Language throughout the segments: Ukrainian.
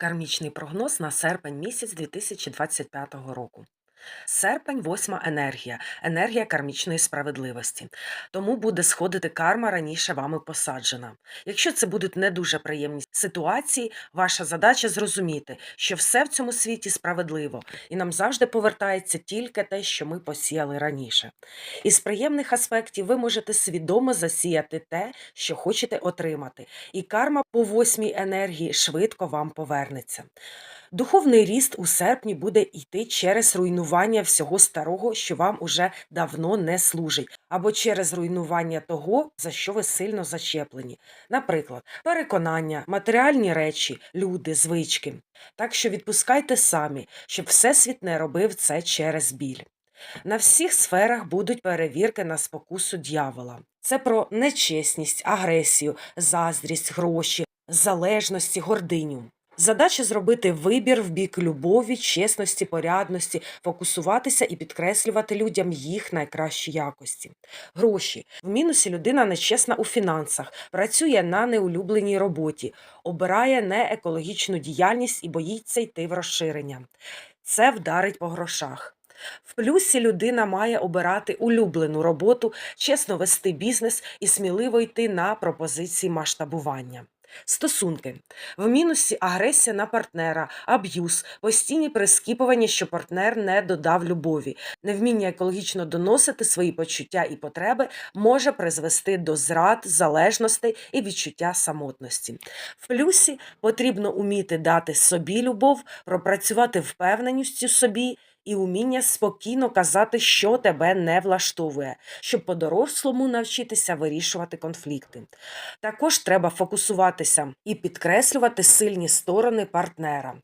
Кармічний прогноз на серпень місяць 2025 року. Серпень восьма енергія, енергія кармічної справедливості. Тому буде сходити карма раніше вами посаджена. Якщо це будуть не дуже приємні ситуації, ваша задача зрозуміти, що все в цьому світі справедливо, і нам завжди повертається тільки те, що ми посіяли раніше. Із приємних аспектів ви можете свідомо засіяти те, що хочете отримати, і карма по восьмій енергії швидко вам повернеться. Духовний ріст у серпні буде йти через руйнування всього старого, що вам уже давно не служить, або через руйнування того, за що ви сильно зачеплені. Наприклад, переконання, матеріальні речі, люди, звички. Так що відпускайте самі, щоб Всесвіт не робив це через біль. На всіх сферах будуть перевірки на спокусу дьявола. Це про нечесність, агресію, заздрість, гроші, залежності, гординю. Задача зробити вибір в бік любові, чесності, порядності, фокусуватися і підкреслювати людям їх найкращі якості. Гроші. В мінусі людина нечесна у фінансах, працює на неулюбленій роботі, обирає неекологічну діяльність і боїться йти в розширення. Це вдарить по грошах. В плюсі людина має обирати улюблену роботу, чесно вести бізнес і сміливо йти на пропозиції масштабування. Стосунки в мінусі агресія на партнера, аб'юз, постійні прискіпування, що партнер не додав любові, невміння екологічно доносити свої почуття і потреби може призвести до зрад, залежностей і відчуття самотності. В плюсі потрібно уміти дати собі любов, пропрацювати впевненість у собі. І уміння спокійно казати, що тебе не влаштовує, щоб по-дорослому навчитися вирішувати конфлікти. Також треба фокусуватися і підкреслювати сильні сторони партнера.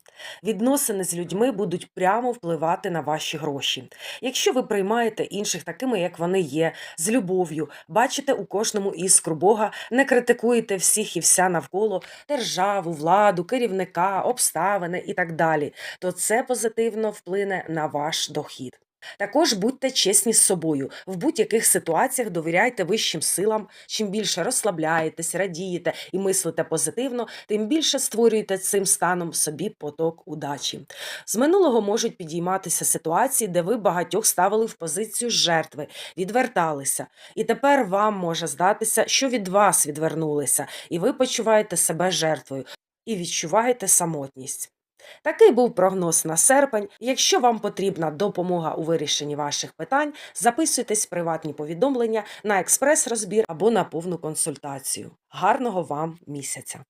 Відносини з людьми будуть прямо впливати на ваші гроші. Якщо ви приймаєте інших такими, як вони є, з любов'ю, бачите у кожному іскру Бога, не критикуєте всіх і вся навколо державу, владу, керівника, обставини і так далі, то це позитивно вплине на ваш дохід. Також будьте чесні з собою. В будь-яких ситуаціях довіряйте вищим силам. Чим більше розслабляєтесь, радієте і мислите позитивно, тим більше створюєте цим станом собі поток удачі. З минулого можуть підійматися ситуації, де ви багатьох ставили в позицію жертви, відверталися. І тепер вам може здатися, що від вас відвернулися, і ви почуваєте себе жертвою і відчуваєте самотність. Такий був прогноз на серпень. Якщо вам потрібна допомога у вирішенні ваших питань, записуйтесь в приватні повідомлення на експрес-розбір або на повну консультацію. Гарного вам місяця!